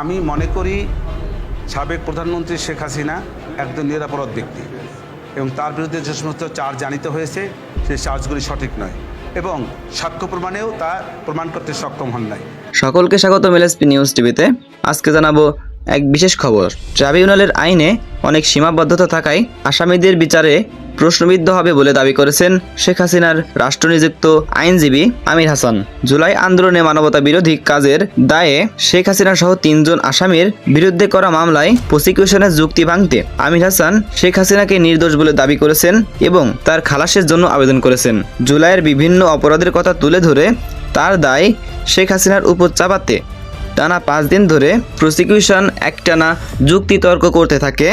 আমি মনে করি সাবেক প্রধানমন্ত্রী শেখ হাসিনা একজন নিরাপরাধ ব্যক্তি এবং তার বিরুদ্ধে যে সমস্ত চার্জ জানিত হয়েছে, সেই চার্জগুলি সঠিক নয় এবং সাক্ষ্য প্রমাণেও তা প্রমাণ করতে সক্ষম হন নাই। সকলকে স্বাগত এলএসপি নিউজ টিভিতে। আজকে জানাব এক বিশেষ খবর। ট্রাইব্যুনালের আইনে অনেক সীমাবদ্ধতা থাকায় আসামিদের বিচারে প্রশ্নবিদ্ধ হবে বলে দাবি করেছেন শেখ হাসিনার রাষ্ট্রনিযুক্ত আইনজীবী আমির হাসান। জুলাই আন্দোলনে মানবতা বিরোধী কাজের দায়ে শেখ হাসিনা সহ তিনজন আসামির বিরুদ্ধে করা মামলায় প্রসিকিউশনের যুক্তি ভাঙতে আমির হাসান শেখ হাসিনাকে নির্দোষ বলে দাবি করেছেন এবং তার খালাসের জন্য আবেদন করেছেন। জুলাইয়ের বিভিন্ন অপরাধের কথা তুলে ধরে তার দায় শেখ হাসিনার উপর চাপাতে টানা পাঁচ দিন ধরে প্রসিকিউশন একটানা যুক্তিতর্ক করতে থাকে।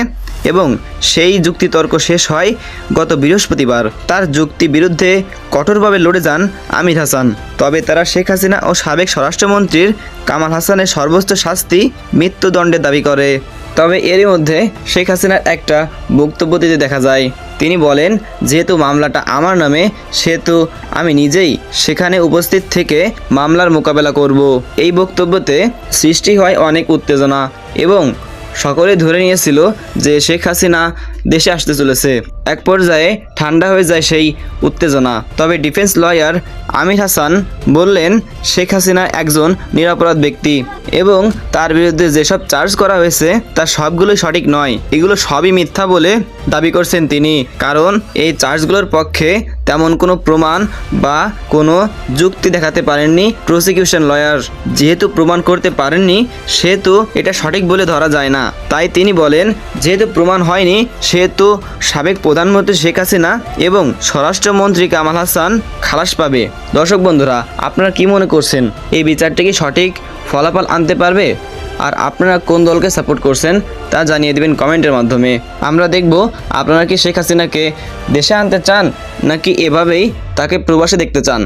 এবং সেই যুক্তিতর্ক শেষ হয় গত বৃহস্পতিবার। তার যুক্তি বিরুদ্ধে কঠোরভাবে লড়ে যান আমির হাসান। তবে তারা শেখ হাসিনা ও সাবেক স্বরাষ্ট্রমন্ত্রীর কামাল হাসানের সর্বোচ্চ শাস্তি মৃত্যুদণ্ডের দাবি করে। তবে এরই মধ্যে শেখ হাসিনার একটা বক্তব্য দিতে দেখা যায়। তিনি বলেন, যেহেতু মামলাটা আমার নামে, সেহেতু আমি নিজেই সেখানে উপস্থিত থেকে মামলার মোকাবেলা করব। এই বক্তব্যতে সৃষ্টি হয় অনেক উত্তেজনা এবং সকলে ধরে নিয়েছিল যে শেখ হাসিনা দেশে আসতে চলেছে। এক পর্যায়ে ঠান্ডা হয়ে যায় সেই উত্তেজনা। তবে ডিফেন্স লয়ার আমির হাসান বললেন, শেখ হাসিনা একজন নিরাপরাধ ব্যক্তি এবং তার বিরুদ্ধে যেসব চার্জ করা হয়েছে, তা সবগুলোই সঠিক নয়। এগুলো সবই মিথ্যা বলে দাবি করছেন তিনি। কারণ এই চার্জগুলোর পক্ষে তেমন কোনো প্রমাণ বা কোনো যুক্তি দেখাতে পারেননি প্রসিকিউশন লয়ার। যেহেতু প্রমাণ করতে পারেননি, সেহেতু এটা সঠিক বলে ধরা যায় না। তাই তিনি বলেন, যেহেতু প্রমাণ হয়নি, সেহেতু সাবেক প্রধানমন্ত্রী শেখ হাসিনা এবং স্বরাষ্ট্রমন্ত্রী কামাল হাসান খালাস পাবে। দর্শক বন্ধুরা, আপনারা কি মনে করছেন? এই বিচারটি কি সঠিক? ফলাফল আনতে পারবে? আর আপনারা কোন দলকে সাপোর্ট করছেন, তা জানিয়ে দেবেন কমেন্টের মাধ্যমে। আমরা দেখব, আপনারা কি শেখ হাসিনাকে দেশে আনতে চান, নাকি এভাবেই তাকে প্রবাসে দেখতে চান?